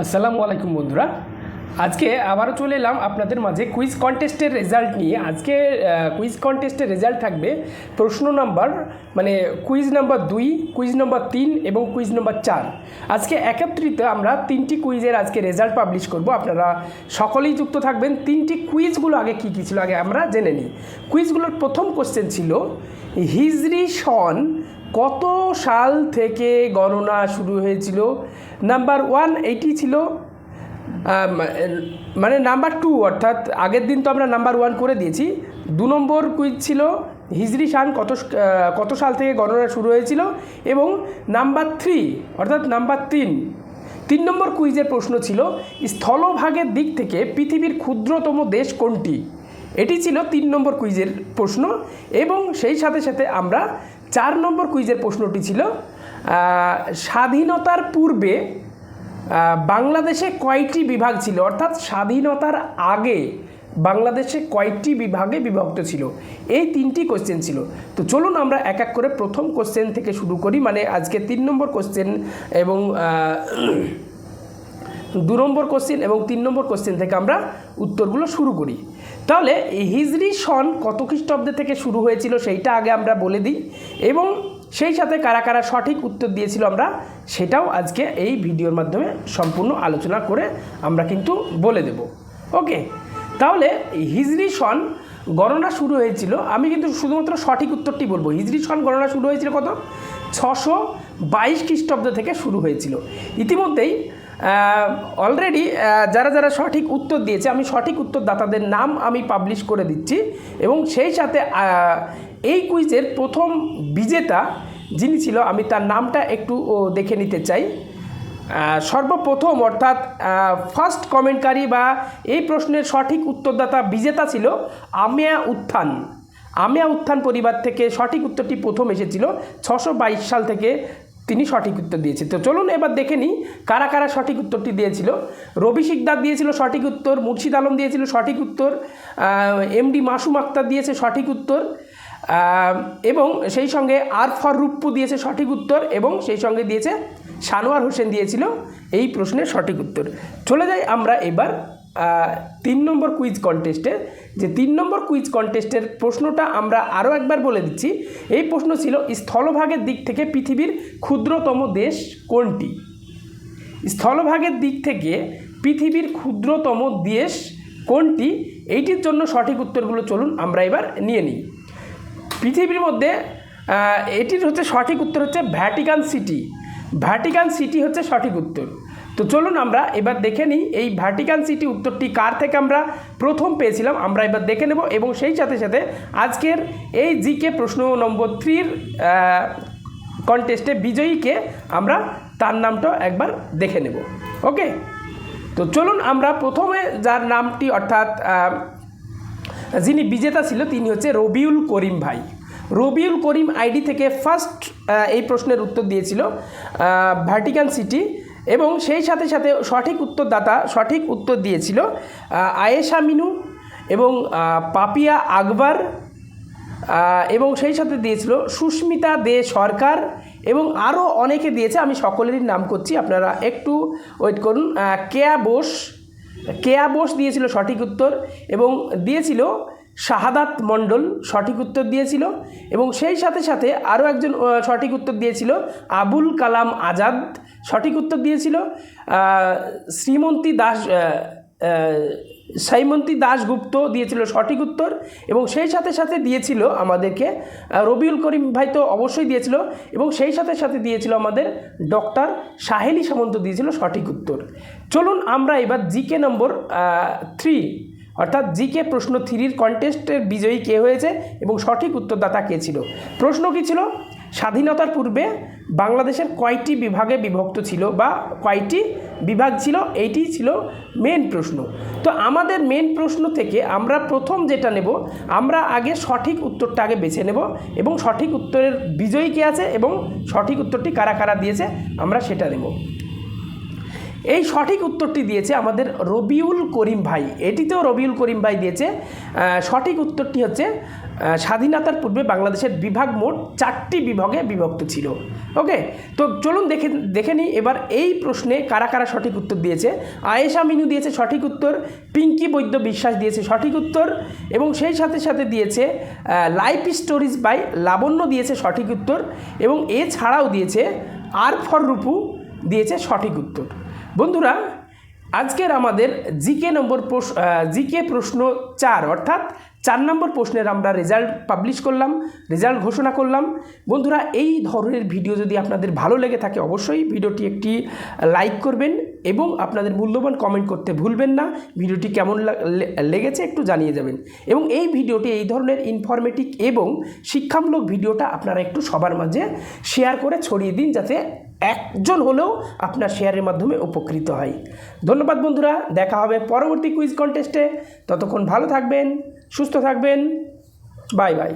আসসালামু আলাইকুম বন্ধুরা। আজকে আবারও চলে এলাম আপনাদের মাঝে কুইজ কন্টেস্টের রেজাল্ট নিয়ে। আজকে কুইজ কন্টেস্টের রেজাল্ট থাকবে প্রশ্ন নাম্বার মানে কুইজ নাম্বার দুই কুইজ নাম্বার তিন এবং কুইজ নাম্বার চার। আজকে একত্রিত আমরা তিনটি কুইজের আজকে রেজাল্ট পাবলিশ করব। আপনারা সকলেই যুক্ত থাকবেন। তিনটি কুইজগুলো আগে কী কী ছিল আগে আমরা জেনে নিই। কুইজগুলোর প্রথম কোশ্চেন ছিল, হিজরি সন কত সাল থেকে গণনা শুরু হয়েছিল? নাম্বার ওয়ান এইটি ছিল মানে নাম্বার টু অর্থাৎ আগের দিন তো আমরা নাম্বার ওয়ান করে দিয়েছি। দু নম্বর কুইজ ছিল, হিজরি সান কত কত সাল থেকে গণনা শুরু হয়েছিল এবং নাম্বার থ্রি অর্থাৎ নাম্বার তিন। তিন নম্বর কুইজের প্রশ্ন ছিল, স্থলভাগের দিক থেকে পৃথিবীর ক্ষুদ্রতম দেশ কোনটি? এটি ছিল তিন নম্বর কুইজের প্রশ্ন এবং সেই সাথে সাথে আমরা চার নম্বর কুইজের প্রশ্নটি ছিল স্বাধীনতার পূর্বে বাংলাদেশে কয়টি বিভাগ ছিল? অর্থাৎ স্বাধীনতার আগে বাংলাদেশে কয়টি বিভাগে বিভক্ত ছিল? এই তিনটি কোশ্চেন ছিল। তো চলুন আমরা এক এক করে প্রথম কোশ্চেন থেকে শুরু করি মানে আজকে তিন নম্বর কোশ্চেন এবং দু নম্বর কোশ্চেন এবং তিন নম্বর কোশ্চেন থেকে আমরা উত্তরগুলো শুরু করি। তাহলে হিজরি সন কত খ্রিস্টাব্দে থেকে শুরু হয়েছিল সেইটা আগে আমরা বলে দিই এবং সেই সাথে কারা কারা সঠিক উত্তর দিয়েছিল আমরা সেটাও আজকে এই ভিডিওর মাধ্যমে সম্পূর্ণ আলোচনা করে আমরা কিন্তু বলে দেব। ওকে তাহলে হিজরি সন গণনা শুরু হয়েছিল, আমি কিন্তু শুধুমাত্র সঠিক উত্তরটি বলব। হিজরি সন গণনা শুরু হয়েছিল কত? ছশো বাইশ খ্রিস্টাব্দ থেকে শুরু হয়েছিল। ইতিমধ্যেই অলরেডি যারা যারা সঠিক উত্তর দিয়েছে, আমি সঠিক উত্তরদাতাদের নাম আমি পাবলিশ করে দিচ্ছি এবং সেই সাথে এই কুইজের প্রথম বিজেতা যিনি ছিল, আমি তার নামটা একটু দেখে নিতে চাই। সর্বপ্রথম অর্থাৎ ফার্স্ট কমেন্টকারী বা এই প্রশ্নের সঠিক উত্তরদাতা বিজেতা ছিল আমিয়া উত্থান। আমিয়া উত্থান পরিবার থেকে সঠিক উত্তরটি প্রথম এসেছিল ছশো সাল থেকে তিনি সঠিক উত্তর দিয়েছে তো চলুন এবার দেখে নিই কারা কারা সঠিক উত্তরটি দিয়েছিল। রবি শিকদার দিয়েছিল সঠিক উত্তর, মুর্শিদ আলম দিয়েছিল সঠিক উত্তর এমডি মাসুম আক্তার দিয়েছে সঠিক উত্তর এবং সেই সঙ্গে আরফর রূপ্পু দিয়েছে সঠিক উত্তর, এবং সেই সঙ্গে দিয়েছে সানোয়ার হোসেন দিয়েছিল এই প্রশ্নের সঠিক উত্তর। চলে যাই আমরা এবার তিন নম্বর কুইজ কন্টেস্টে যে তিন নম্বর কুইজ কন্টেস্টের প্রশ্নটা আমরা আরও একবার বলে দিচ্ছি। এই প্রশ্ন ছিল, স্থলভাগের দিক থেকে পৃথিবীর ক্ষুদ্রতম দেশ কোনটি? স্থলভাগের দিক থেকে পৃথিবীর ক্ষুদ্রতম দেশ কোনটি? এইটির জন্য সঠিক উত্তরগুলো চলুন আমরা এবার নিয়ে নিই। পৃথিবীর মধ্যে এটির হচ্ছে সঠিক উত্তর হচ্ছে ভ্যাটিকান সিটি ভ্যাটিকান সিটি হচ্ছে সঠিক উত্তর। তো চলুন আমরা এবার দেখে নিই এই ভ্যাটিকান সিটি উত্তরটি কার থেকে আমরা প্রথম পেয়েছিলাম? আমরা এবার দেখে নেব এবং সেই সাথে সাথে আজকের এই জিকে প্রশ্ন নম্বর থ্রির কন্টেস্টে বিজয়ীকে আমরা তার নামটা একবার দেখে নেব। ওকে তো চলুন আমরা প্রথমে যার নামটি অর্থাৎ যিনি বিজেতা ছিল তিনি হচ্ছে রবিউল করিম ভাই। রবিউল করিম আইডি থেকে ফার্স্ট এই প্রশ্নের উত্তর দিয়েছিল ভ্যাটিকান সিটি এবং সেই সাথে সাথে সঠিক উত্তরদাতা সঠিক উত্তর দিয়েছিল আয়েশা মিনু এবং পাপিয়া আকবর এবং সেই সাথে দিয়েছিল সুস্মিতা দে সরকার এবং আরও অনেকে দিয়েছে, আমি সকলেরই নাম করছি, আপনারা একটু ওয়েট করুন কেয়া বোস কেয়া বোস দিয়েছিল সঠিক উত্তর এবং দিয়েছিল শাহাদাত মণ্ডল সঠিক উত্তর দিয়েছিল এবং সেই সাথে সাথে আরও একজন সঠিক উত্তর দিয়েছিল আবুল কালাম আজাদ সঠিক উত্তর দিয়েছিল। শ্রীমন্তী দাস সাইমন্তী দাশগুপ্ত দিয়েছিল সঠিক উত্তর এবং সেই সাথে সাথে দিয়েছিল আমাদেরকে রবিউল করিম ভাই তো অবশ্যই দিয়েছিল এবং সেই সাথে সাথে দিয়েছিল আমাদের ডক্টর সাহেলি সামন্ত দিয়েছিল সঠিক উত্তর। চলুন আমরা এবার জিকে নম্বর থ্রি অর্থাৎ জিকে প্রশ্ন থ্রির কন্টেস্টের বিজয়ী কে হয়েছে এবং সঠিক উত্তরদাতা কে ছিল? প্রশ্ন কী ছিল? স্বাধীনতার পূর্বে বাংলাদেশের কয়টি বিভাগে বিভক্ত ছিল বা কয়টি বিভাগ ছিল? এইটি ছিল মেন প্রশ্ন। তো আমাদের মেন প্রশ্ন থেকে আমরা প্রথম যেটা নেব, আমরা আগে সঠিক উত্তরটা আগে বেছে নেব এবং সঠিক উত্তরের বিজয়ী কে আছে এবং সঠিক উত্তরটি কারা কারা দিয়েছে আমরা সেটা নেব। এই সঠিক উত্তরটি দিয়েছে আমাদের রবিউল করিম ভাই। এটিতেও রবিউল করিম ভাই দিয়েছে সঠিক উত্তরটি হচ্ছে স্বাধীনতার পূর্বে বাংলাদেশের বিভাগ মোট চারটি বিভাগে বিভক্ত ছিল। ওকে? তো চলুন দেখে দেখে নিই, এবার এই প্রশ্নে কারা কারা সঠিক উত্তর দিয়েছে? আয়েশা মিনু দিয়েছে সঠিক উত্তর, পিঙ্কি বৈদ্য বিশ্বাস দিয়েছে সঠিক উত্তর, এবং সেই সাথে সাথে দিয়েছে লাইফ স্টোরিজ বাই লাবণ্য দিয়েছে সঠিক উত্তর, এবং এছাড়াও দিয়েছে আর ফর রূপু দিয়েছে সঠিক উত্তর। বন্ধুরা, আজকের আমাদের জিকে নম্বর জিকে প্রশ্ন চার, অর্থাৎ চার নম্বর প্রশ্নের আমরা রেজাল্ট পাবলিশ করলাম, রেজাল্ট ঘোষণা করলাম। বন্ধুরা, এই ধরনের ভিডিও যদি আপনাদের ভালো লেগে থাকে, অবশ্যই ভিডিওটি একটি লাইক করবেন এবং আপনাদের মূল্যবান কমেন্ট করতে ভুলবেন না। ভিডিওটি কেমন লেগেছে একটু জানিয়ে যাবেন। এবং এই ভিডিওটি এই ধরনের ইনফরমেটিভ এবং শিক্ষামূলক ভিডিওটা আপনারা একটু সবার মাঝে শেয়ার করে ছড়িয়ে দিন যাতে একজন হলেও আপনার শেয়ারের মাধ্যমে উপকৃত হয়। ধন্যবাদ বন্ধুরা, দেখা হবে পরবর্তী কুইজ কন্টেস্টে ততক্ষণ ভালো থাকবেন, সুস্থ থাকবেন। Bye bye